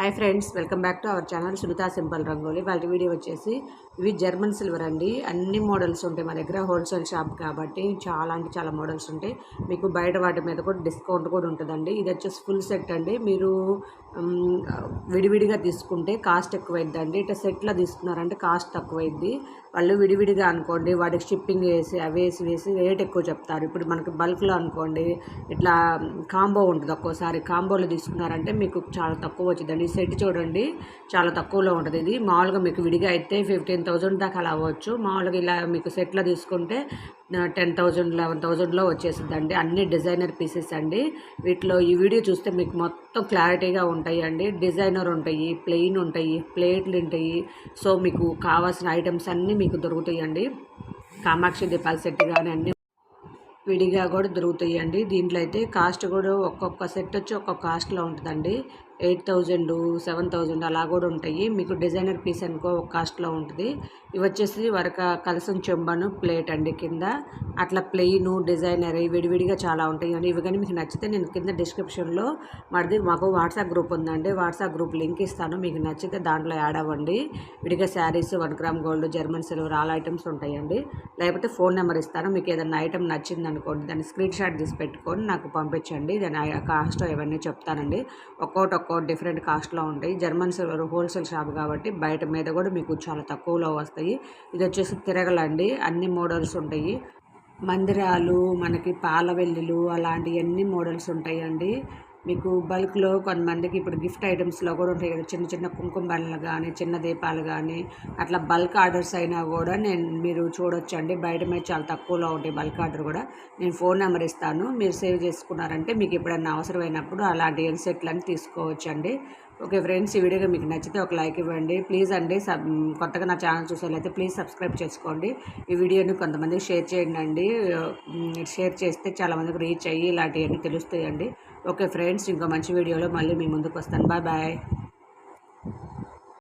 Hi friends welcome back to our channel Sunitha simple rangoli వాళ్ళ video వచ్చేసి ఇవి German silver అండి. అన్ని మోడల్స్ ఉంటాయి మా దగ్గర హోల్సేల్ షాప్ కాబట్టి చాలా అంటే చాలా మోడల్స్ ఉంటాయి. మీకు బయట వాటి మీద కూడా డిస్కౌంట్ కూడా ఉంటుందండి. ఇది వచ్చేసి ఫుల్ సెట్ అండి. మీరు విడివిడిగా తీసుకుంటే కాస్ట్ ఎక్కువైద్దండి. ఇట్లా సెట్లో తీసుకున్నారంటే కాస్ట్ తక్కువైద్ది. వాళ్ళు విడివిడిగా అనుకోండి వాటికి షిప్పింగ్ వేసి అవి వేసి వేసి రేట్ ఎక్కువ చెప్తారు. ఇప్పుడు మనకి బల్క్లో అనుకోండి ఇట్లా కాంబో ఉంటుంది ఒక్కోసారి. కాంబోలో తీసుకున్నారంటే మీకు చాలా తక్కువ వచ్చిందండి సెట్ చూడండి. చాలా తక్కువలో ఉంటుంది ఇది. మామూలుగా మీకు విడిగా అయితే ఫిఫ్టీన్ థౌజండ్ దాకా అలా అవ్వచ్చు. మామూలుగా ఇలా మీకు సెట్లో తీసుకుంటే టెన్ థౌజండ్ లెవెన్ థౌజండ్లో వచ్చేసిందండి అన్ని డిజైనర్ పీసెస్ అండి. వీటిలో ఈ వీడియో చూస్తే మీకు మొత్తం క్లారిటీగా ఉంటాయి అండి డిజైనర్ ఉంటాయి ప్లెయిన్ ఉంటాయి ప్లేట్లు ఉంటాయి. సో మీకు కావాల్సిన ఐటమ్స్ అన్నీ మీకు దొరుకుతాయి అండి కామాక్షి దీపాల సెట్ కానీ అన్నీ విడిగా కూడా దొరుకుతాయండి. దీంట్లో అయితే కాస్ట్ కూడా ఒక్కొక్క సెట్ వచ్చి ఒక్కొక్క కాస్ట్లో ఉంటుందండి. ఎయిట్ థౌజండ్ సెవెన్ థౌజండ్ అలా కూడా ఉంటాయి. మీకు డిజైనర్ పీస్ అనుకో ఒక కాస్ట్లో ఉంటుంది. ఇవి వచ్చేసి వరక కలసం చెంబను ప్లేట్ అండి కింద. అట్లా ప్లెయిన్ డిజైనర్ విడివిడిగా చాలా ఉంటాయి. అండి ఇవి కానీ మీకు నచ్చితే నేను కింద డిస్క్రిప్షన్లో మాది మాకు వాట్సాప్ గ్రూప్ ఉందండి. వాట్సాప్ గ్రూప్ లింక్ ఇస్తాను. మీకు నచ్చితే దాంట్లో యాడ్ అవ్వండి. విడిగా saris one gram gold German silver all items ఉంటాయండి. లేకపోతే ఫోన్ నెంబర్ ఇస్తాను. మీకు ఏదైనా ఐటమ్ నచ్చింది అనుకోండి దాన్ని స్క్రీన్ షాట్ తీసి పెట్టుకొని నాకు పంపించండి. దాని కాస్ట్ ఇవన్నీ చెప్తానండి. ఒక్కోటి డిఫరెంట్ కాస్ట్లో ఉంటాయి. జర్మన్ సిల్వర్ హోల్సేల్ షాప్ కాబట్టి బయట మీద కూడా మీకు చాలా తక్కువలో వస్తాయి. ఇది వచ్చేసి తిరగలండి. అన్ని మోడల్స్ ఉంటాయి. మందిరాలు మనకి పాల వెల్లులు అలాంటివన్నీ మోడల్స్ ఉంటాయండి. మీకు బల్క్లో కొంతమందికి ఇప్పుడు గిఫ్ట్ ఐటమ్స్లో కూడా ఉంటాయి కదా చిన్న చిన్న కుంకుమ కానీ చిన్న దీపాలు కానీ అట్లా బల్క్ ఆర్డర్స్ అయినా కూడా నేను మీరు చూడొచ్చండి బయట మీద చాలా తక్కువలో ఉంటాయి బల్క్ ఆర్డర్ కూడా. నేను ఫోన్ నెంబర్ ఇస్తాను. మీరు సేవ్ చేసుకున్నారంటే మీకు ఎప్పుడన్నా అవసరమైనప్పుడు అలాంటి సెట్లని తీసుకోవచ్చండి ఓకే ఫ్రెండ్స్ ఈ వీడియో మీకు నచ్చితే ఒక లైక్ ఇవ్వండి. ప్లీజ్ అండి సబ్ కొత్తగా నా ఛానల్ చూసేలైతే ప్లీజ్ సబ్స్క్రైబ్ చేసుకోండి. ఈ వీడియోని కొంతమందికి షేర్ చేయండి అండి. షేర్ చేస్తే చాలామందికి రీచ్ అయ్యి ఇలాంటివన్నీ తెలుస్తాయండి. ఓకే ఫ్రెండ్స్ ఇంకో మంచి వీడియోలో మళ్ళీ మీ ముందుకు వస్తాను. Bye bye.